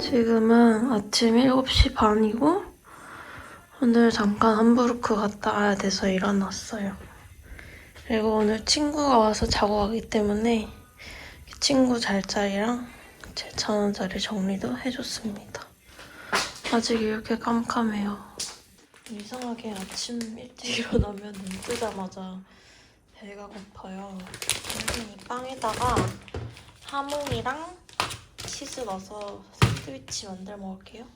지금은 아침 7시 반이고 오늘 잠깐 함부르크 갔다 와야 돼서 일어났어요. 그리고 오늘 친구가 와서 자고 가기 때문에 친구 잘자리랑 제 천원짜리 정리도 해줬습니다. 아직 이렇게 깜깜해요. 이상하게 아침 일찍 일어나면 눈 뜨자마자 배가 고파요. 그래서 이 빵에다가 하몽이랑 치즈 넣어서 샌드위치 만들어 먹을게요.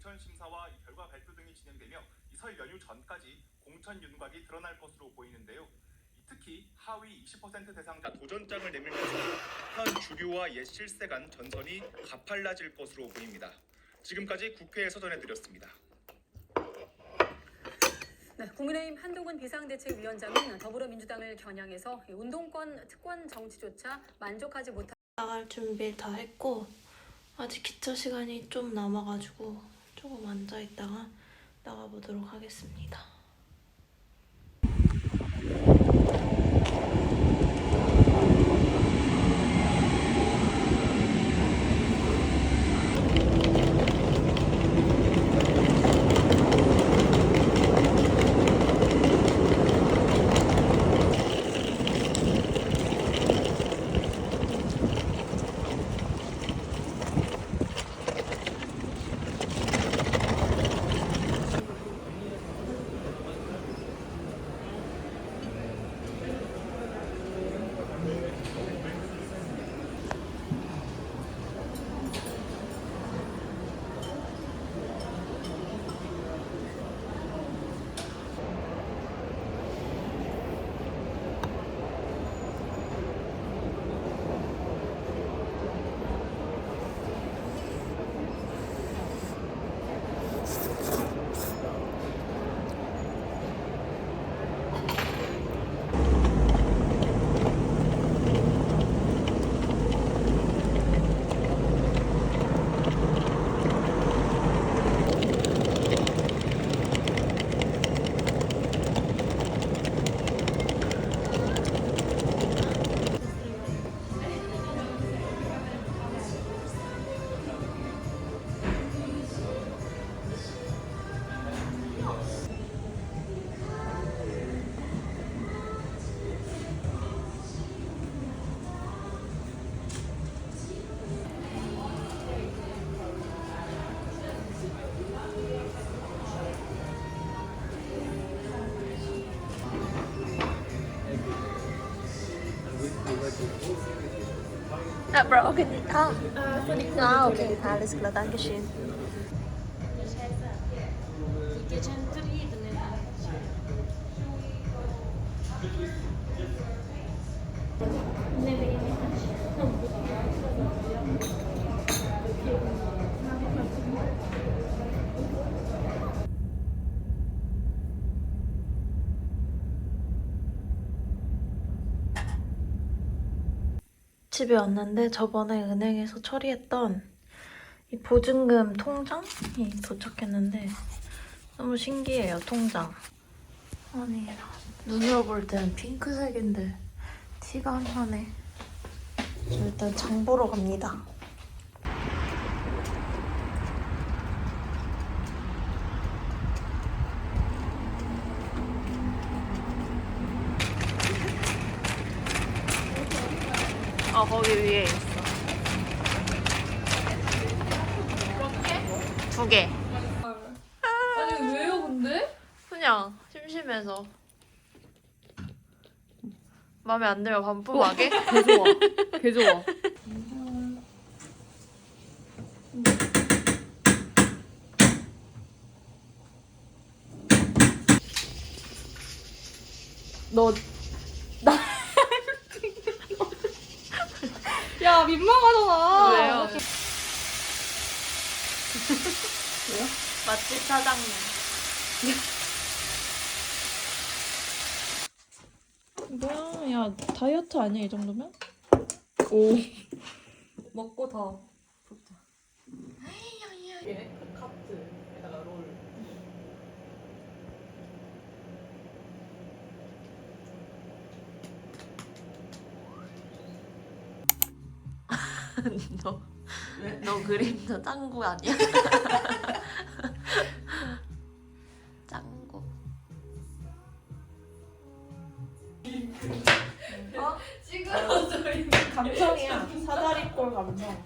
더 공천 심사와 이 결과 발표 등이 진행되며 이설 연휴 전까지 공천 윤곽이 드러날 것으로 보이는데요. 이 특히 하위 20% 대상자 도전장을 내밀면서 현 주류와 옛 실세 간 전선이 가팔라질 것으로 보입니다. 지금까지 국회에서 전해드렸습니다. 네, 국민의힘 한동훈 비상대책위원장은 더불어민주당을 겨냥해서 이 운동권 특권 정치조차 만족하지 못한 나갈 준비를 다 했고 아직 기차 시간이 좀 남아가지고 조금 앉아 있다가 나가보도록 하겠습니다. Ah, Bro, okay. Ah, ah okay. Alles klar, danke 집에 왔는데 저번에 은행에서 처리했던 이 보증금 통장이 도착했는데 너무 신기해요, 통장. 아니, 눈으로 볼땐 핑크색인데 티가 안 나네. 저 일단 장 보러 갑니다. 어, 거기 위에 있어. 두 개. 아니 그냥 심심해서. 마음에 안 들면 반품하게? 개 좋아. 개 좋아. 너, 야, 민망하잖아. 왜요? 맛집 사장님. 뭐야, 야 다이어트 아니야 이 정도면? 오. 먹고 더. 붓자. 너, 너 그림자 짱구 아니야? 짱구. 감성이야. 사다리꼴 감성.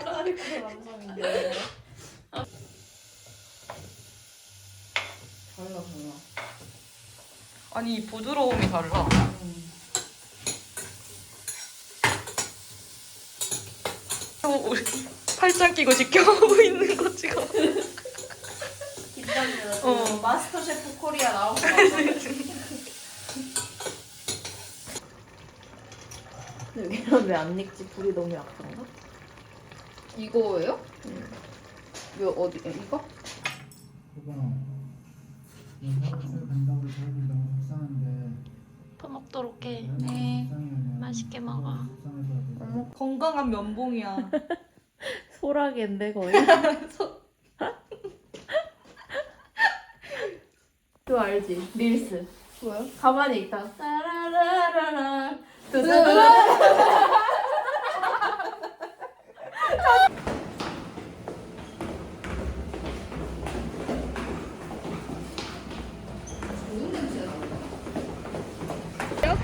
사다리꼴 감성인데. 달라 달라. 아니, 이 부드러움이 달라. 어, 우리 팔짱 끼고 지켜보고 있는 거 지금. 긴장돼요. 어. 마스터 셰프 코리아 같아. 근데 얘는 왜안 익지? 불이 너무 약한가? 이거예요? 왜 어디 이거? 그거 사업을 간다고 저희들 너무 속상한데 더 먹도록 해. 네. 맛있게 먹어. 어머 건강한 면봉이야. 소라게인데 거의. 그거 알지? 릴스. 뭐요? 가만히 있다. 따라라라라.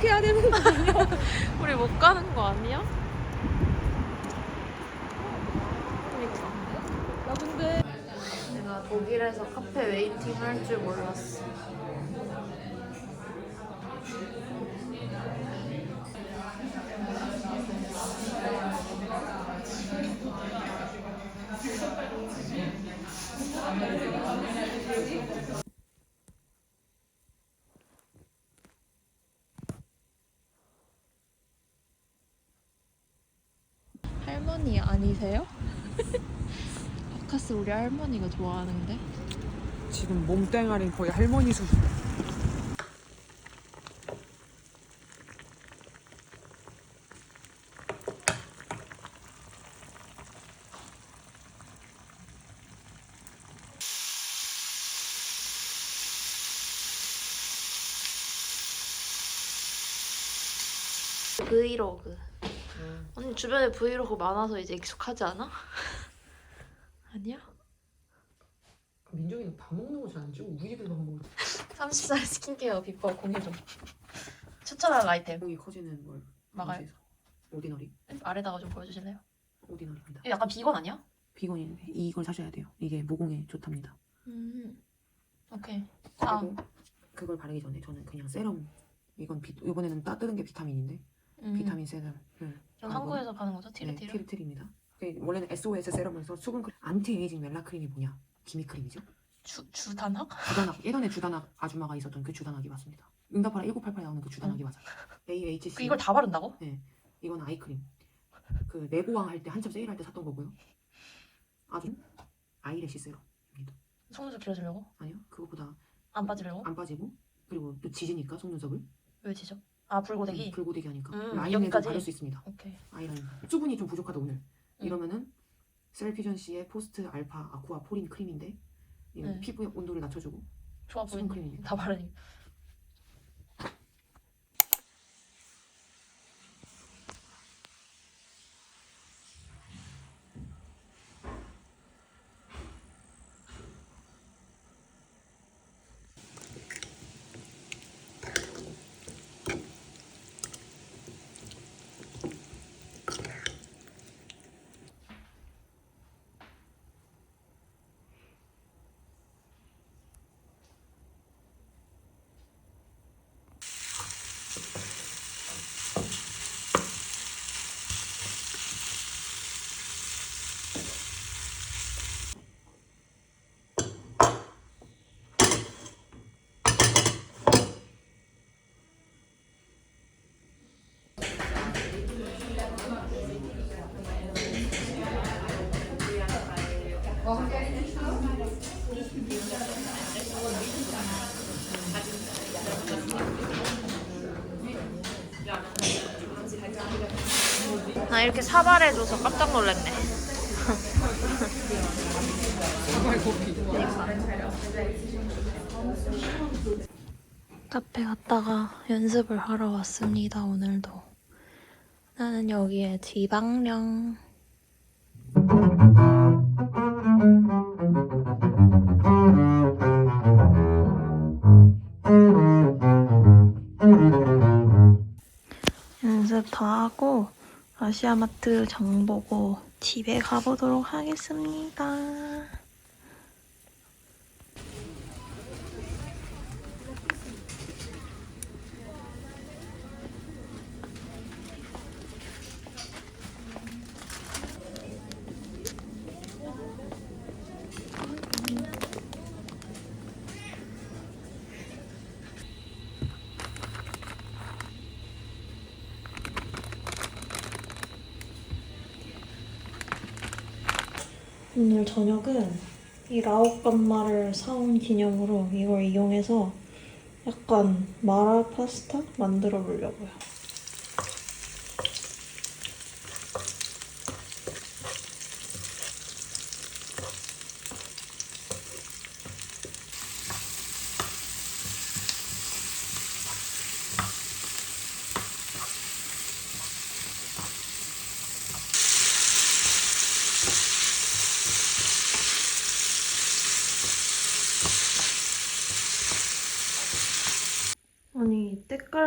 이렇게 해야 되는 거 아니야? 우리 못 가는 거 아니야? 나 근데 내가 독일에서 웨이팅 할 줄 몰랐어. 할머니 아니세요? 바카스 우리 할머니가 좋아하는데. 지금 몸땡아리 거의 할머니 수준. 브이로그. 언니 주변에 브이로그 많아서 이제 익숙하지 않아? 아니야? 민정이는 밥 먹는 거 잘안 찍고 우리 집에서 밥 먹는 30살 스킨케어 비법 공유 좀. 추천할 아이템 이 커지는 뭘 막아요. 오디너리 아래다가 좀 보여주실래요? 오디너리입니다. 이거 약간 비건 아니야? 비건인데 이걸 사셔야 돼요. 이게 모공에 좋답니다. 음. 오케이. 아. 그리고 그걸 바르기 전에 저는 그냥 세럼 이건 비, 이번에는 따뜻한 게 비타민인데 음. 비타민 세럼을 전 한국에서 파는 거죠? 네, 티르티르. 티르티르입니다. 그 원래는 SOS 세럼을 써 수분 크림 안티에이징 멜라 크림이 뭐냐? 기미 크림이죠. 주 주단학? 주단학 예전에 주단학 아줌마가 있었던 그 주단학이 맞습니다. 응답하라 1988 나오는 그 주단학이 맞아요. AHC 그 이걸 다 바른다고? 이건 아이크림. 그 내고왕 할 때 한참 세일할 때 샀던 거고요. 아주 아이래쉬 세럼입니다. 속눈썹 길어지려고? 아니요, 그거보다 안 빠지려고? 안 빠지고 그리고 또 지지니까 속눈썹을 왜 지죠? 아 불고데기? 음, 불고데기 하니까 음, 라인에도 여기까지? 바를 수 있습니다. 오케이. 아이라인 수분이 좀 부족하다 오늘. 음. 이러면은 셀피전시의 포스트 알파 아쿠아 포린 크림인데 이건 네. 피부의 온도를 낮춰주고 좋아 수분 보이네. 크림입니다. 다 바르니. 나 이렇게 사발해줘서 깜짝 놀랐네. 카페 갔다가 연습을 하러 왔습니다, 오늘도. 나는 여기에 지방령. 하고 아시아마트 장 보고 집에 가보도록 하겠습니다. 오늘 저녁은 이 라옥 감마를 사온 기념으로 이걸 이용해서 약간 마라 파스타 만들어 보려고요.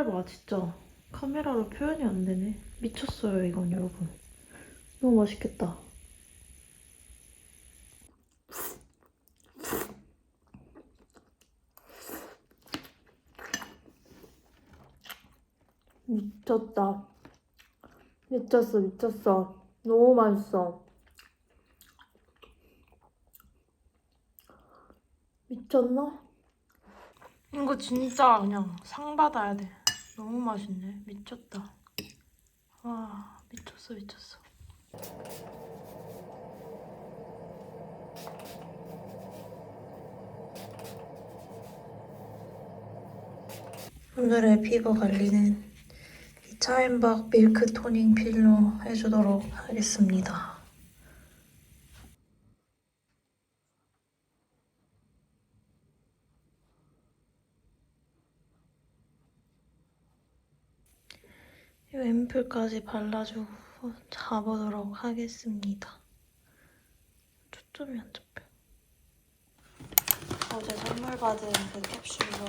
봐 진짜. 카메라로 표현이 안 되네. 미쳤어요 이건 여러분. 너무 맛있겠다. 미쳤다. 미쳤어 미쳤어. 너무 맛있어. 미쳤나? 이거 진짜 그냥 상 받아야 돼. 너무 맛있네. 미쳤다. 와, 미쳤어, 미쳤어. 오늘의 피부 관리는 이 차인박 밀크 토닝 필로 해주도록 하겠습니다. 이 앰플까지 발라주고 자보도록 하겠습니다. 초점이 안 잡혀. 어제 선물 받은 그 캡슐로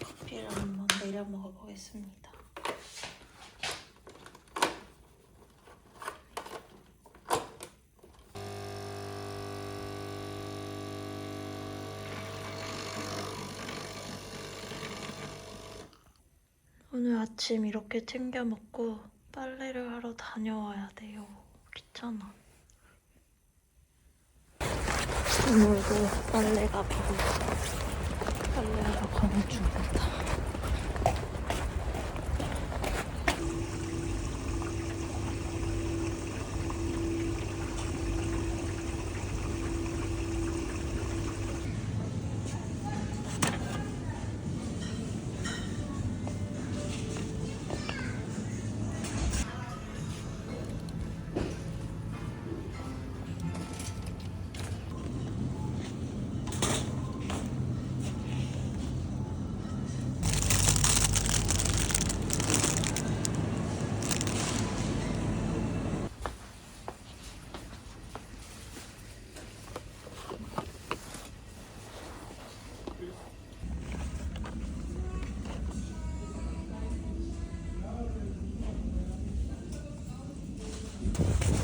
커피를 한번 내려 먹어보겠습니다. 오늘 아침 이렇게 챙겨 먹고 빨래를 하러 다녀와야 돼요. 귀찮아. 오늘도 빨래가 바로 빨래하러 가는 중입니다.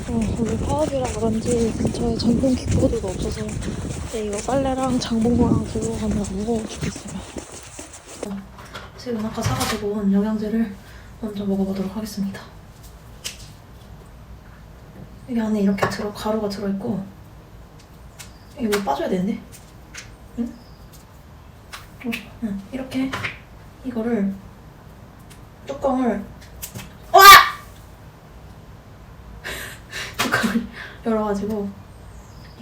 어, 오늘 파업이라 그런지 근처에 전동 킥보드가 없어서 이제 이거 빨래랑 장봉고랑 들고 가면 무거워 죽겠어요. 지금 아까 사가지고 온 영양제를 먼저 먹어보도록 하겠습니다. 여기 안에 이렇게 들어 가루가 들어있고 이게 뭐 빠져야 되는데? 응? 어, 응. 이렇게 이거를 뚜껑을 뚜껑을 열어가지고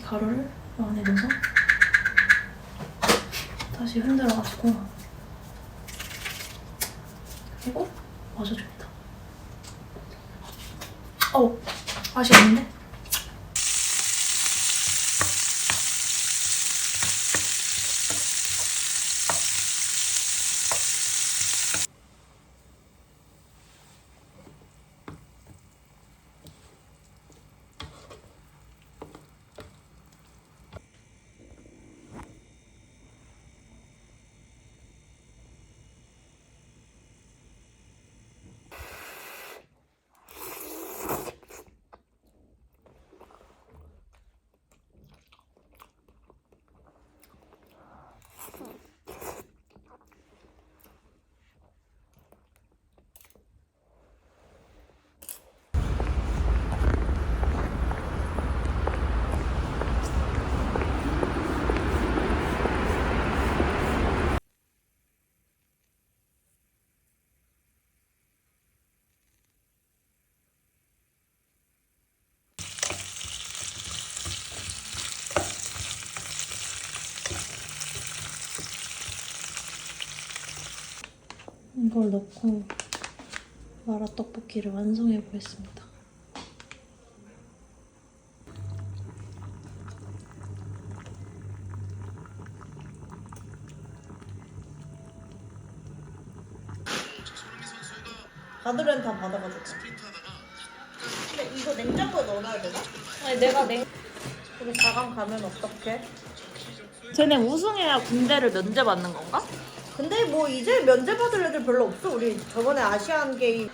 가루를 이 안에 넣어서 다시 흔들어가지고 그리고 마셔줍니다. 어, 맛이 없는데? 이걸 넣고 마라 떡볶이를 완성해 보겠습니다. 다들은 다 받아가지고. 근데 이거 냉장고에 넣어놔야 되나? 아니 내가 냉 우리 4강 가면 어떡해? 쟤네 우승해야 군대를 면제받는 건가? 근데 뭐 이제 면제 받을 애들 별로 없어. 우리 저번에 아시안 게임